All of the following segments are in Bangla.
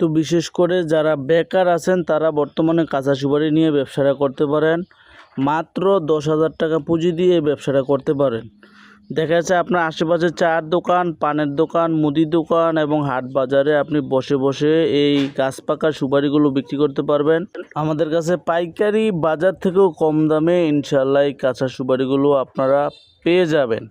তো বিশেষ করে যারা বেকার আছেন, তারা বর্তমানে কাঁচা সুপারি নিয়ে ব্যবসাটা করতে পারেন। মাত্র দশ হাজার টাকা পুঁজি দিয়ে ব্যবসাটা করতে পারেন। দেখা যাচ্ছে আপনার আশেপাশে চার দোকান, পানের দোকান, মুদি দোকান এবং হাট বাজারে আপনি বসে বসে এই গাছ পাকা সুপারিগুলো বিক্রি করতে পারবেন। আমাদের কাছে পাইকারি বাজার থেকেও কম দামে ইনশাল্লাহ এই কাঁচা সুপারিগুলো আপনারা পেয়ে যাবেন।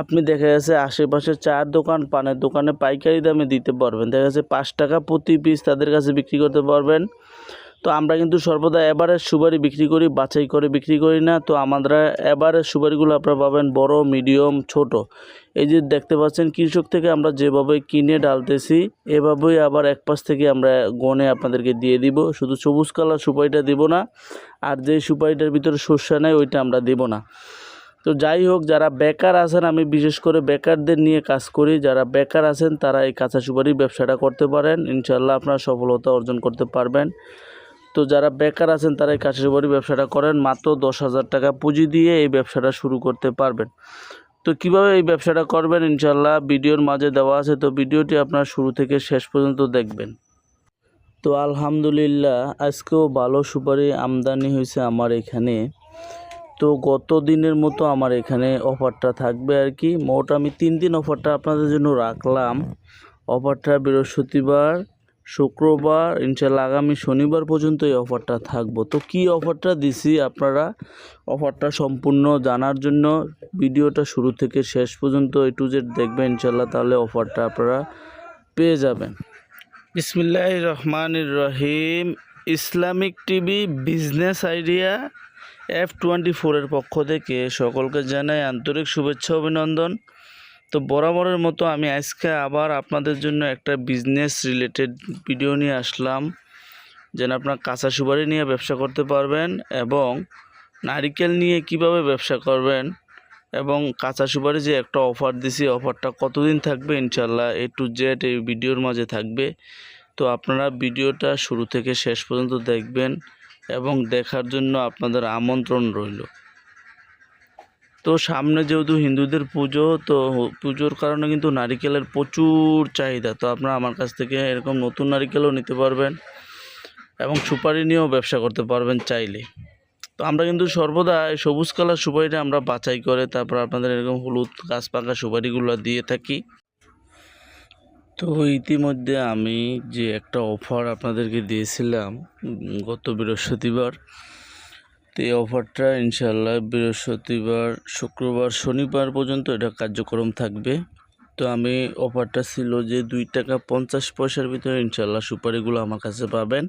আপনি দেখা যাচ্ছে আশেপাশে চার দোকান, পানের দোকানে পাইকারি দামে দিতে পারবেন। দেখা যাচ্ছে পাঁচ টাকা প্রতি পিস তাদের কাছে বিক্রি করতে পারবেন। তো আমরা কিন্তু সর্বদা এবারের সুপারি বিক্রি করি, বাছাই করে বিক্রি করি না। তো আমরা এবারের সুপারিগুলো আপনারা পাবেন বড়, মিডিয়াম, ছোট। এই যে দেখতে পাচ্ছেন কৃষক থেকে আমরা যেভাবে কিনে ডালতেছি এভাবেই আবার এক পাশ থেকে আমরা গনে আপনাদেরকে দিয়ে দিব। শুধু সবুজ কালার সুপারিটা দিব না, আর যে সুপারিটার ভিতরে শস্য নেয় ওইটা আমরা দেব না। তো যাই হোক, যারা বেকার আছেন, আমি বিশেষ করে বেকারদের নিয়ে কাজ করি, যারা বেকার আছেন, তারা এই কাঁচা সুপারির ব্যবসাটা করতে পারেন। ইনশাল্লাহ আপনারা সফলতা অর্জন করতে পারবেন। তো যারা বেকার আছেন, তারা এই কাঁচা সুপারি ব্যবসাটা করেন। মাত্র দশ হাজার টাকা পুঁজি দিয়ে এই ব্যবসাটা শুরু করতে পারবেন। তো কীভাবে এই ব্যবসাটা করবেন ইনশাল্লাহ ভিডিওর মাঝে দেওয়া আছে। তো ভিডিওটি আপনার শুরু থেকে শেষ পর্যন্ত দেখবেন। তো আলহামদুলিল্লাহ, আজকেও ভালো সুপারি আমদানি হয়েছে আমার এখানে। তো গত দিনের মতো আমার এখানে অফারটা থাকবে আর কি। মোট আমি তিন দিন অফারটা আপনাদের জন্য রাখলাম। অফারটা বৃহস্পতিবার, শুক্রবার ইনশাল্লাহ আগামী শনিবার পর্যন্ত এই অফারটা থাকব। তো কি অফারটা দিছি আপনারা? অফারটা সম্পূর্ণ জানার জন্য ভিডিওটা শুরু থেকে শেষ পর্যন্ত এ টু জেড দেখবেন ইনশাল্লাহ তাহলে অফারটা আপনারা পেয়ে যাবেন। বিসমিল্লাহ রহমান রহিম। Islamic TV business idea F twenty ফোরের পক্ষ থেকে সকলকে জানাই আন্তরিক শুভেচ্ছা, অভিনন্দন। তো বরাবরের মতো আমি আজকে আবার আপনাদের জন্য একটা বিজনেস রিলেটেড ভিডিও নিয়ে আসলাম। যেন আপনার কাঁচা সুপারি নিয়ে ব্যবসা করতে পারবেন এবং নারিকেল নিয়ে কীভাবে ব্যবসা করবেন এবং কাঁচা সুপারি যে একটা অফার দিছি অফারটা কতদিন থাকবে ইনশাল্লাহ এ টু জেড এই ভিডিওর মাঝে থাকবে। তো আপনারা ভিডিওটা শুরু থেকে শেষ পর্যন্ত দেখবেন। এবং দেখার জন্য আপনাদের আমন্ত্রণ রইল। তো সামনে যেহেতু হিন্দুদের পুজো, তো পুজোর কারণে কিন্তু নারিকেলের প্রচুর চাহিদা। তো আপনারা আমার কাছ থেকে এরকম নতুন নারিকেলও নিতে পারবেন এবং সুপারি নিয়েও ব্যবসা করতে পারবেন চাইলে। তো আমরা কিন্তু সর্বদা এই সবুজ কালার সুপারিটা আমরা বাছাই করে তারপর আপনাদের এরকম হলুদ গাছ পাকা সুপারিগুলো দিয়ে থাকি। তো ইতিমধ্যে আমি যে একটা অফার আপনাদেরকে দিয়েছিলাম গত বৃহস্পতিবার, তো এই অফারটা ইনশাল্লাহ বৃহস্পতিবার, শুক্রবার, শনিবার পর্যন্ত এটা কার্যক্রম থাকবে। তো আমি অফারটা ছিল যে দুই টাকা পঞ্চাশ পয়সার ভিতরে ইনশাল্লাহ সুপারিগুলো আমার কাছে পাবেন।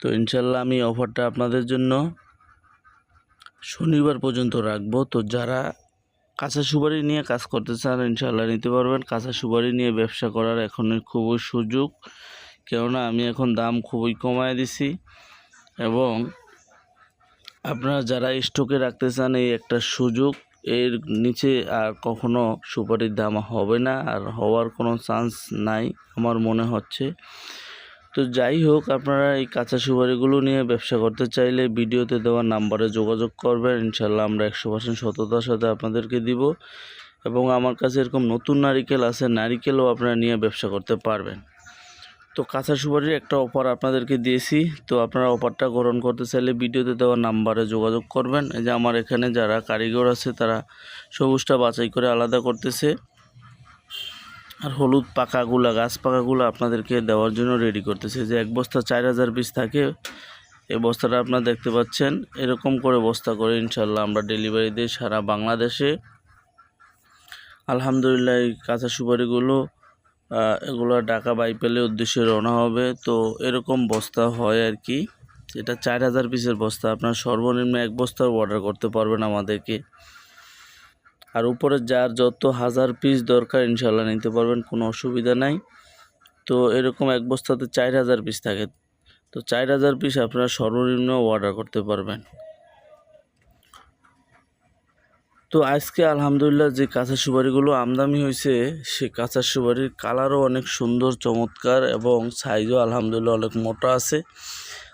তো ইনশাল্লাহ আমি অফারটা আপনাদের জন্য শনিবার পর্যন্ত রাখব। তো যারা কাঁচা সুপারি নিয়ে কাজ করতে চান ইনশাল্লাহ নিতে পারবেন। কাঁচা সুপারি নিয়ে ব্যবসা করার এখন খুবই সুযোগ, কেননা আমি এখন দাম খুবই কমায় দিছি এবং আপনারা যারা স্টকে রাখতে চান, এই একটা সুযোগ, এর নিচে আর কখনো সুপারির দাম হবে না, আর হওয়ার কোনো চান্স নাই, আমার মনে হচ্ছে। তো যাই হোক, আপনারা এই কাঁচা সুপারিগুলো নিয়ে ব্যবসা করতে চাইলে ভিডিওতে দেওয়া নাম্বারে যোগাযোগ করবেন। ইনশাল্লাহ আমরা একশো পার্সেন্ট সততার সাথে আপনাদেরকে দিব এবং আমার কাছে এরকম নতুন নারিকেল আছে, নারিকেলও আপনারা নিয়ে ব্যবসা করতে পারবেন। তো কাঁচা সুপারির একটা অফার আপনাদেরকে দিয়েছি। তো আপনারা অফারটা গ্রহণ করতে চাইলে ভিডিওতে দেওয়া নাম্বারে যোগাযোগ করবেন। এই যে আমার এখানে যারা কারিগর আছে, তারা সবুজটা বাছাই করে আলাদা করতেছে। আর হলুদ পাকাগুলা, গাছ পাকাগুলো আপনাদেরকে দেওয়ার জন্য রেডি করতেছে। যে এক বস্তা চার হাজার পিস থাকে, এই বস্তাটা আপনারা দেখতে পাচ্ছেন। এরকম করে বস্তা করে ইনশাল্লাহ আমরা ডেলিভারি দিই সারা বাংলাদেশে। আলহামদুলিল্লাহ এই কাঁচা সুপারিগুলো এগুলো ঢাকা বাইপেলের উদ্দেশ্যে রওনা হবে। তো এরকম বস্তা হয় আর কি। এটা চার হাজার পিসের বস্তা। আপনার সর্বনিম্ন এক বস্তার অর্ডার করতে পারবেন আমাদেরকে। আর উপরে যার যত হাজার পিস দরকার ইনশাল্লাহ নিতে পারবেন, কোনো অসুবিধা নাই। তো এরকম এক বস্তাতে চার হাজার পিস থাকে। তো চার হাজার পিস আপনারা সর্বনিম্ন অর্ডার করতে পারবেন। তো আজকে আলহামদুলিল্লাহ যে কাঁচা সুপারিগুলো আমদামি হয়েছে, সে কাঁচা সুপারির কালারও অনেক সুন্দর, চমৎকার এবং সাইজও আলহামদুলিল্লাহ অনেক মোটা আছে।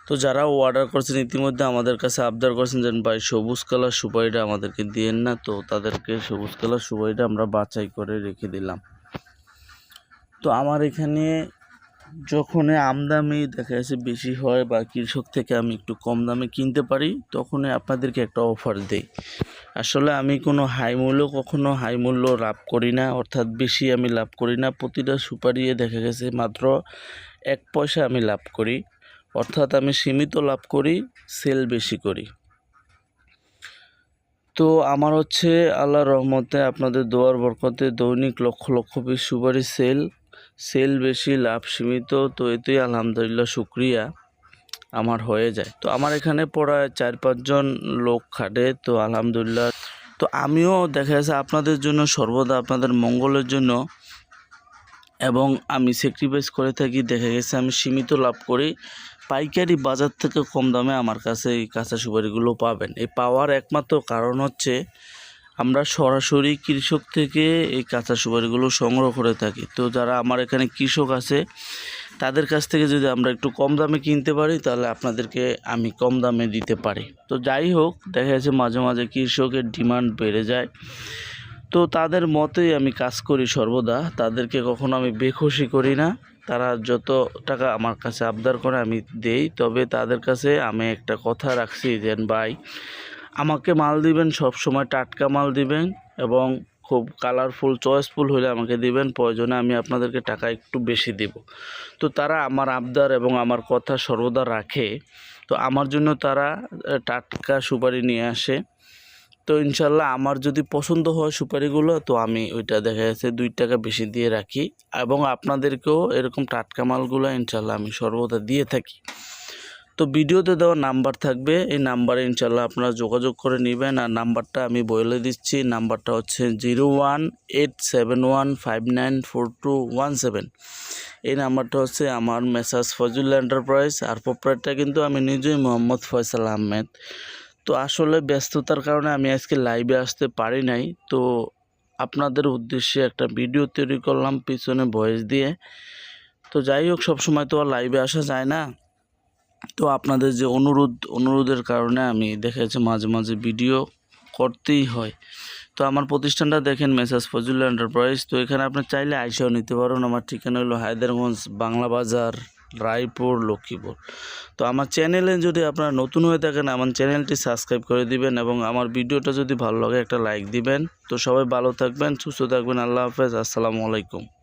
তো যারা অর্ডার করছেন, ইতিমধ্যে আমাদের কাছে আবদার করছেন যেন ভাই, সবুজ কালার সুপারিটা আমাদেরকে দিয়েন না। তো তাদেরকে সবুজ কালার সুপারিটা আমরা বাছাই করে রেখে দিলাম। তো আমার এখানে যখনই আমদামি দেখা যাচ্ছে বেশি হয় বা কৃষক থেকে আমি একটু কম দামে কিনতে পারি, তখনই আপনাদেরকে একটা অফার দেই। আসলে আমি কোনো হাই মূল্য কখনো হাই মূল্য লাভ করি না, অর্থাৎ বেশি আমি লাভ করি না। প্রতিটা সুপারিয়ে দেখা গেছে মাত্র এক পয়সা আমি লাভ করি। অর্থাৎ আমি সীমিত লাভ করি, সেল বেশি করি। তো আমার হচ্ছে আল্লাহ রহমতে আপনাদের দোয়ার বরকতে দৈনিক লক্ষ লক্ষ পিস সুপারি সেল সেল বেশি, লাভ সীমিত, তো এতেই আলহামদুলিল্লাহ শুক্রিয়া আমার হয়ে যায়। তো আমার এখানে প্রায় চার পাঁচজন লোক খাটে, তো আলহামদুলিল্লাহ। তো আমিও দেখা যাচ্ছে আপনাদের জন্য সর্বদা আপনাদের মঙ্গলের জন্য এবং আমি স্যাক্রিফাইস করে থাকি, দেখা গেছে আমি সীমিত লাভ করি। পাইকারি বাজার থেকে কম দামে আমার কাছে এই কাঁচা সুপারিগুলো পাবেন। এই পাওয়ার একমাত্র কারণ হচ্ছে আমরা সরাসরি কৃষক থেকে এই কাঁচা সুপারিগুলো সংগ্রহ করে থাকি। তো যারা আমার এখানে কৃষক আছে, তাদের কাছ থেকে যদি আমরা একটু কম দামে কিনতে পারি, তাহলে আপনাদেরকে আমি কম দামে দিতে পারি। তো যাই হোক, দেখা যাচ্ছে মাঝে মাঝে কৃষকের ডিমান্ড বেড়ে যায়। তো তাদের মতেই আমি কাজ করি সর্বদা। তাদেরকে কখনো আমি বেখুশি করি না। তারা যত টাকা আমার কাছে আবদার করে আমি দেই, তবে তাদের কাছে আমি একটা কথা রাখছি যে, ভাই, আমাকে মাল দিবেন সব সময় টাটকা মাল দিবেন এবং খুব কালারফুল চয়েসফুল হলে আমাকে দিবেন, প্রয়োজনে আমি আপনাদেরকে টাকা একটু বেশি দেব। তো তারা আমার আবদার এবং আমার কথা সর্বদা রাখে। তো আমার জন্য তারা টাটকা সুপারি নিয়ে আসে। তো ইনশাল্লাহ আমার যদি পছন্দ হয় সুপারিগুলো, তো আমি ওইটা দেখা যাচ্ছে দুই টাকা বেশি দিয়ে রাখি। এবং আপনাদেরকেও এরকম টাটকা মালগুলো ইনশাল্লাহ আমি সর্বদা দিয়ে থাকি। তো ভিডিওতে দেওয়া নাম্বার থাকবে, এই নাম্বারে ইনশাল্লাহ আপনারা যোগাযোগ করে নেবেন। আর নাম্বারটা আমি বলে দিচ্ছি, নাম্বারটা হচ্ছে zero one eight seven one five nine four two one seven. এই নাম্বারটা হচ্ছে আমার মেসাজ ফজুল এন্টারপ্রাইজ। আর প্রপারেটটা কিন্তু আমি নিজেই মোহাম্মদ ফয়সাল আহমেদ। তো আসলে ব্যস্ততার কারণে আমি আজকে লাইভে আসতে পারি নাই। তো আপনাদের উদ্দেশ্যে একটা ভিডিও তৈরি করলাম পিছনে ভয়েস দিয়ে। তো যাই হোক, সবসময় তো আর লাইভে আসা যায় না। তো আপনাদের যে অনুরোধ, অনুরোধের কারণে আমি দেখেছি মাঝে মাঝে ভিডিও করতেই হয়। তো আমার প্রতিষ্ঠানটা দেখেন, মেসাজ ফজল এন্টারপ্রাইজ তো এখানে আপনি চাইলে আইসাও নিতে পারেন। আমার ঠিকানা হলো হায়দারগঞ্জ, বাংলা বাজার। রায়পুর, লক্ষ্মীপুর। তো আমার চ্যানেলে যদি আপনারা নতুন হয়ে থাকেন, আমার চ্যানেলটি সাবস্ক্রাইব করে দিবেন এবং আমার ভিডিওটা যদি ভালো লাগে, একটা লাইক দিবেন। তো সবাই ভালো থাকবেন, সুস্থ থাকবেন। আল্লাহ হাফেজ। আসসালামু আলাইকুম।